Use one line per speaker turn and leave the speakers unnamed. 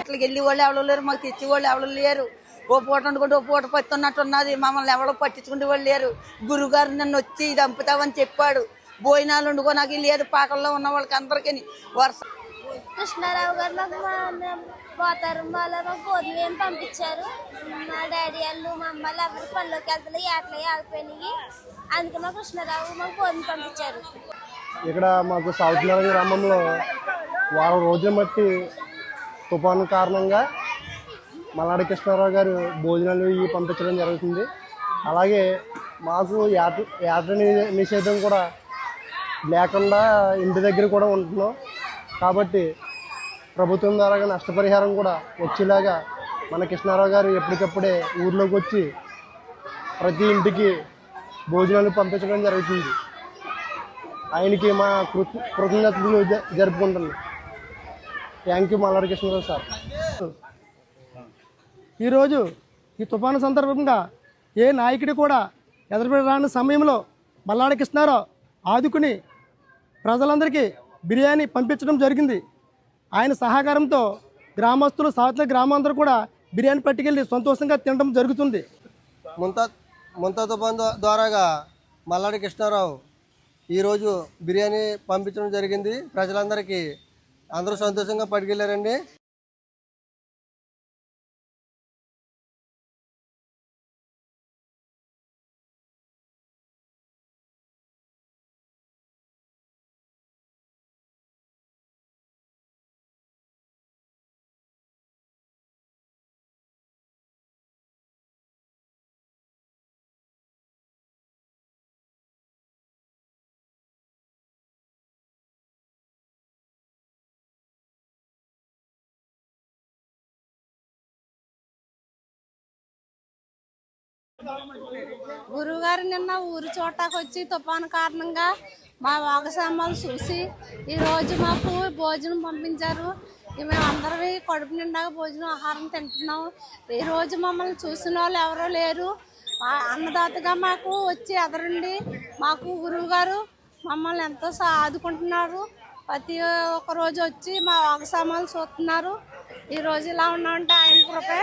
అట్లకి వెళ్ళి వాళ్ళు ఎవరు లేరు మాకు తెచ్చి వాళ్ళు ఎవరు లేరు. ఓ పూట వండుకుంటే ఓ పూట పత్తున్నట్టు ఉన్నది మమ్మల్ని ఎవరో పట్టించుకుంటే వాళ్ళు లేరు. గురుగారు నన్ను వచ్చి చంపుతామని చెప్పాడు. భోజనాలు వండుకో నాకు లేదు పాకల్లో ఉన్న వాళ్ళకి అందరికీ వరుస.
కృష్ణారావు గారు మాకు మా పోతారు వాళ్ళ మాకు గోధుమ ఏం పంపించారు. మా డాడీ వాళ్ళు మా అమ్మ వాళ్ళు ఎవరు పనిలోకి వెళ్తారు ఏటలు ఆగిపోయినాయి. అందుకే మా కృష్ణారావు మాకు గోధుమ పంపించారు.
ఇక్కడ మాకు సౌత్ నగర్ గ్రామంలో వారం రోజుల మట్టి తుఫాను కారణంగా మల్లాడి కృష్ణారావు గారు భోజనాలు ఇవి పంపించడం జరుగుతుంది. అలాగే మాకు యాట ని- నిషేధం కూడా లేకుండా ఇంటి దగ్గర కూడా ఉంటున్నాం. కాబట్టి ప్రభుత్వం ద్వారా నష్టపరిహారం కూడా వచ్చేలాగా మన కృష్ణారావు గారు ఎప్పటికప్పుడే ఊర్లోకి వచ్చి ప్రతి ఇంటికి భోజనాలు పంపించడం జరుగుతుంది. ఆయనకి మా కృత కృతజ్ఞతలు జ- జరుపుకుంటున్నాం. Thank you Mallari Krishnarao sir.
ఈరోజు ఈ తుఫాను సందర్భంగా ఏ నాయకుడు కూడా ఎదురుపడి రాని సమయంలో మల్లాడి కృష్ణారావు ఆదుకుని ప్రజలందరికీ బిర్యానీ పంపించడం జరిగింది. ఆయన సహకారంతో గ్రామస్తులు సావత్ల గ్రామాంతరం కూడా బిర్యానీ పట్టుకెళ్ళి సంతోషంగా తినడం జరుగుతుంది.
ముంతా ముంతా తుఫాన్ ద్వారాగా మల్లాడి కృష్ణారావు ఈరోజు బిర్యానీ పంపించడం జరిగింది. ప్రజలందరికీ అందరూ సంతోషంగా పట్టుకెళ్ళారండి.
గురువుగారు నిన్న ఊరు చోటాకు వచ్చి తుఫాను కారణంగా మా వాగసామాలు చూసి ఈరోజు మాకు భోజనం పంపించారు. మేము అందరం కడుపు నిండా భోజనం ఆహారం తింటున్నాం. ఈరోజు మమ్మల్ని చూసిన వాళ్ళు ఎవరో లేరు. మా అన్నదాతగా మాకు వచ్చి ఎదరండి. మాకు గురువుగారు మమ్మల్ని ఎంతో ఆదుకుంటున్నారు ప్రతి ఒక్క రోజు వచ్చి మా వాగసామాలు చూస్తున్నారు. ఈ రోజు ఇలా ఉన్నామంటే ఆయన కృపే.